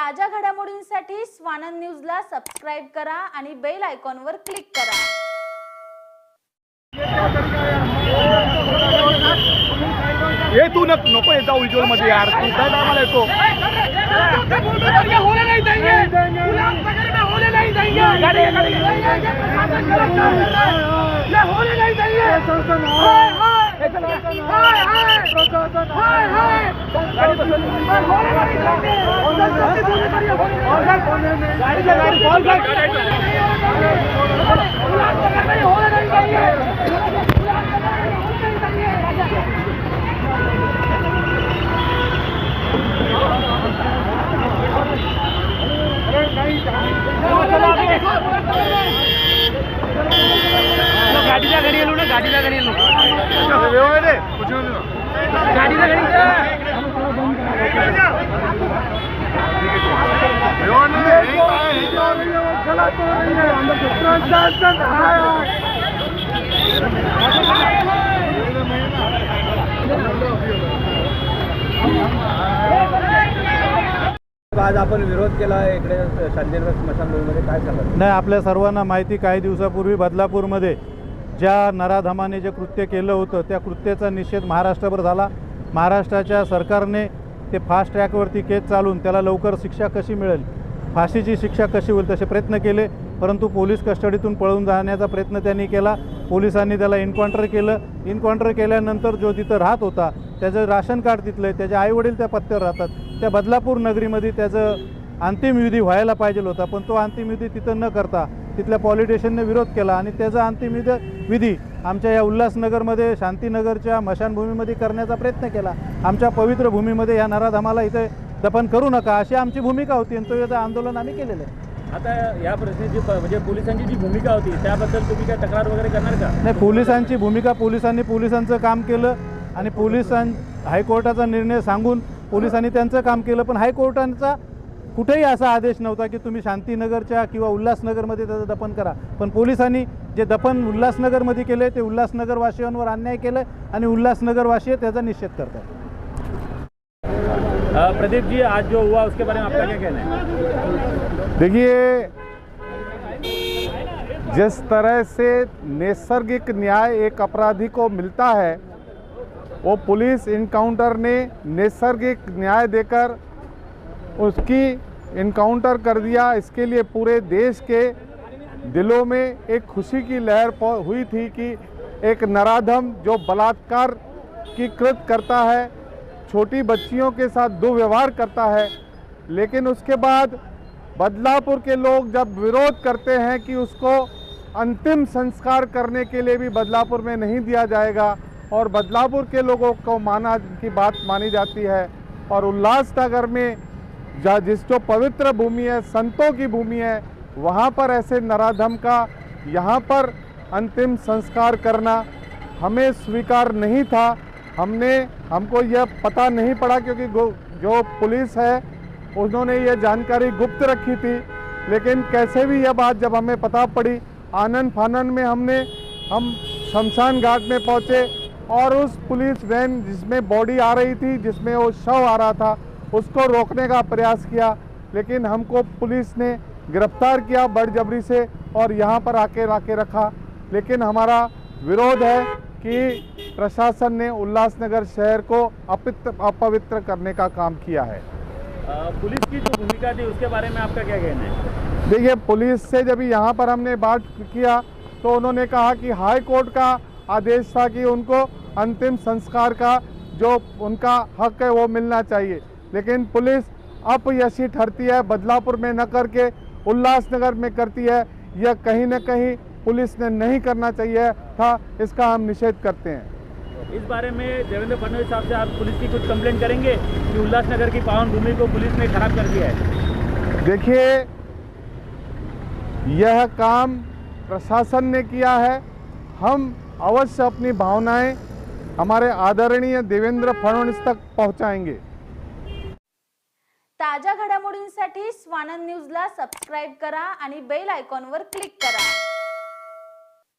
ताज्या घडामोडींसाठी स्वानंद न्यूजला सबस्क्राईब करा आणि बेल आयकॉनवर क्लिक करा. ये तू न नको येता उज्ज्वलमध्ये यार. तू काय कामाला येतो. होने नहीं ગાડી લગાડી એલું ને ગાડી લગાડી એલું आज आपण विरोध केला आहे इकडे शांतीनगर स्मशानभूमीमध्ये. काय झालं नाही आपल्या सर्वांना माहिती काही दिवसापूर्वी बदलापूरमध्ये ज्या नराधमाने जे कृत्य केलं होतं त्या कृत्याचा निषेध महाराष्ट्रभर झाला. महाराष्ट्राच्या सरकारने ते फास्ट ट्रॅकवरती केस चालून त्याला लवकर शिक्षा कशी मिळेल? फाशीची शिक्षा कशी होईल तसे प्रयत्न केले परंतु पोलीस कस्टडीतून पळून जाण्याचा प्रयत्न त्यांनी केला. पोलिसांनी त्याला इन्काउंटर केलं. इन्काउंटर केल्यानंतर जो तिथं राहत होता त्याचं राशन कार्ड तिथलं आहे त्याचे आईवडील त्या पत्त्यावर राहतात. त्या बदलापूर नगरीमध्ये त्याचं अंतिम विधी व्हायला पाहिजे होता पण तो अंतिम विधी तिथं न करता तिथल्या पॉलिटिशियनने विरोध केला आणि त्याचा अंतिम विधी विधी आमच्या या उल्हासनगरमध्ये शांतीनगरच्या मशानभूमीमध्ये करण्याचा प्रयत्न केला. आमच्या पवित्र भूमीमध्ये या नराधामाला इथे दफन करू नका अशी आमची भूमिका होती आणि तो आंदोलन आम्ही केलेलं आहे. आता या प्रश्नी जी म्हणजे पोलिसांची जी भूमिका होती त्याबद्दल तुम्ही काय तक्रार वगैरे करणार का? नाही पोलिसांची भूमिका पोलिसांनी पोलिसांचं काम केलं आणि पोलिसां हायकोर्टाचा निर्णय सांगून पोलिसांनी त्यांचं काम केलं पण हायकोर्टांचा कुठेही असा आदेश नव्हता की तुम्ही शांतीनगरच्या किंवा उल्हासनगरमध्ये त्याचं दफन करा. पण पोलिसांनी जे दफन उल्हासनगरमध्ये केले ते उल्हासनगरवासियांवर अन्याय केलं आणि उल्हासनगरवासी त्याचा निषेध करतात. प्रदीप जी, आज जो हुआ, उसके बारे में आपका क्या कहना है? देखिए, जिस तरह से नैसर्गिक न्याय एक अपराधी को मिलता है, वो पुलिस इनकाउंटर ने नैसर्गिक न्याय देकर उसकी इनकाउंटर कर दिया। इसके लिए पूरे देश के दिलों में एक खुशी की लहर हुई थी कि एक नराधम जो बलात्कार की कृत करता है छोटी बच्चियों के साथ दुर्व्यवहार करता है, लेकिन उसके बाद बदलापुर के लोग जब विरोध करते हैं कि उसको अंतिम संस्कार करने के लिए भी बदलापुर में नहीं दिया जाएगा, और बदलापुर के लोगों को माना, की बात मानी जाती है, और उल्लासनगर में जा, जिस जो पवित्र भूमि है, संतों की भूमि है, वहाँ पर ऐसे नराधम का यहाँ पर अंतिम संस्कार करना हमें स्वीकार नहीं था। हमने, हमको यह पता नहीं पड़ा क्योंकि जो पुलिस है, उन्होंने ये जानकारी गुप्त रखी थी। लेकिन कैसे भी यह बात जब हमें पता पड़ी, आनंद फानन में हमने, हम शमशान घाट में पहुँचे और उस पुलिस वैन जिसमें बॉडी आ रही थी, जिसमें वो शव आ रहा था, उसको रोकने का प्रयास किया। लेकिन हमको पुलिस ने गिरफ़्तार किया बड़जबरी से और यहाँ पर आके लाके रखा। लेकिन हमारा विरोध है कि प्रशासन ने उल्लासनगर शहर को अपित्र अपवित्र करने का काम किया है। पुलिस की जो भूमिका थी उसके बारे में आपका क्या कहना है? देखिए पुलिस से जब यहाँ पर हमने बात किया तो उन्होंने कहा कि हाई कोर्ट का आदेश था कि उनको अंतिम संस्कार का जो उनका हक है वो मिलना चाहिए। लेकिन पुलिस अपयशी ठहरती है बदलापुर में न करके उल्लासनगर में करती है। यह कहीं ना कहीं पुलिस ने नहीं करना चाहिए था इसका हम निषेध करते हैं। इस बारे में देवेंद्र फडणवीस साहब से आप पुलिस की कुछ कंप्लेंट करेंगे? कि उल्लासनगर की पावन भूमि को पुलिस ने खराब कर दिया है। देखिए यह काम प्रशासन ने किया है। हम अवश्य अपनी भावनाएँ हमारे आदरणीय देवेंद्र फडणवीस तक पहुंचाएँगे। ताज्या घडामोडींसाठी स्वानंद न्यूजला सबस्क्राईब करा आणि बेल आयकॉनवर क्लिक करा.